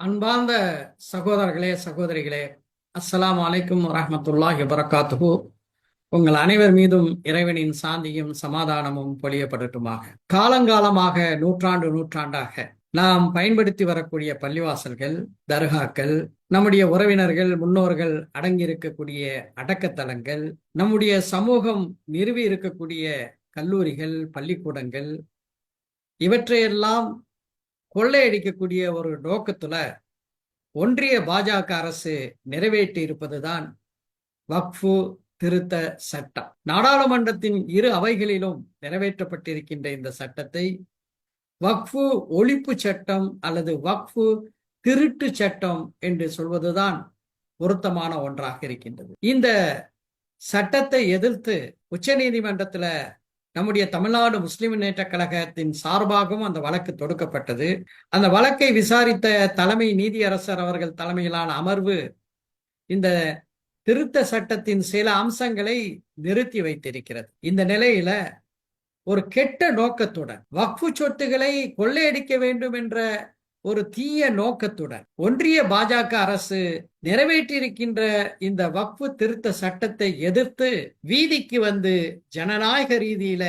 அன்பார்ந்த சகோதரர்களே சகோதரிகளே அஸ்லாம் அலைக்கும் வரமத்துல்லாஹி வரகாத்துகு உங்கள் அனைவர் மீதும் இறைவனின் சாந்தியும் சமாதானமும் பொழியப்படட்டுமாக. காலங்காலமாக நூற்றாண்டு நூற்றாண்டாக நாம் பயன்படுத்தி வரக்கூடிய பள்ளிவாசல்கள் தர்காக்கள் நம்முடைய உறவினர்கள் முன்னோர்கள் அடங்கியிருக்கக்கூடிய அடக்கத்தலங்கள் நம்முடைய சமூகம் நிறுவி இருக்கக்கூடிய கல்லூரிகள் பள்ளிக்கூடங்கள் இவற்றையெல்லாம் கொள்ளையடிக்கக்கூடிய ஒரு நோக்கத்துல ஒன்றிய பாஜக அரசு நிறைவேற்றி இருப்பதுதான் வக்ஃபு திருத்த சட்டம். நாடாளுமன்றத்தின் இரு அவைகளிலும் நிறைவேற்றப்பட்டிருக்கின்ற இந்த சட்டத்தை வக்ஃபு ஒழிப்பு சட்டம் அல்லது வக்ஃபு திருட்டு சட்டம் என்று சொல்வதுதான் பொருத்தமான ஒன்றாக இருக்கின்றது. இந்த சட்டத்தை எதிர்த்து உச்சநீதிமன்றத்தில் நம்முடைய தமிழ்நாடு முஸ்லிம் முன்னேற்ற கழகத்தின் சார்பாகவும் அந்த வழக்கு தொடுக்கப்பட்டது. அந்த வழக்கை விசாரித்த தலைமை நீதியரசர் அவர்கள் தலைமையிலான அமர்வு இந்த திருத்த சட்டத்தின் சில அம்சங்களை நிறுத்தி வைத்திருக்கிறது. இந்த நிலையில ஒரு கெட்ட நோக்கத்துடன் வக்ஃபு சொத்துக்களை கொள்ளையடிக்க வேண்டும் என்ற ஒரு தீய நோக்கத்துடன் ஒன்றிய பாஜக அரசு நிறைவேற்றியிருக்கின்ற இந்த வக்ஃபு திருத்த சட்டத்தை எதிர்த்து வீதிக்கு வந்து ஜனநாயக ரீதியில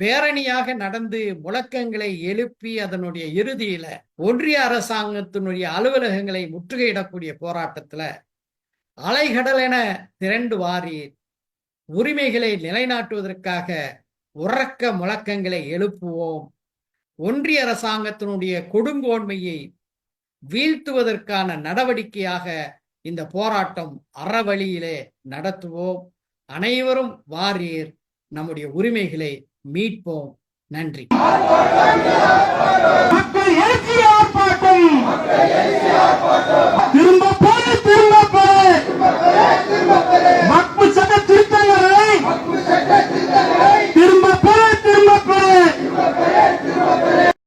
பேரணியாக நடந்து முழக்கங்களை எழுப்பி அதனுடைய இறுதியில ஒன்றிய அரசாங்கத்தினுடைய அலுவலகங்களை முற்றுகையிடக்கூடிய போராட்டத்துல அலைகடல் என திரண்டு வாரி உரிமைகளை நிலைநாட்டுவதற்காக உறக்க முழக்கங்களை எழுப்புவோம். ஒன்றிய அரசாங்கத்தினுடைய கொடுங்கோன்மையை வீழ்த்துவதற்கான நடவடிக்கையாக இந்த போராட்டம் அறவழியிலே நடத்துவோம். அனைவரும் வாரியர் நம்முடைய உரிமைகளை மீட்போம். நன்றி. மக்கள் எழுச்சி ஆர்ப்பாட்டம்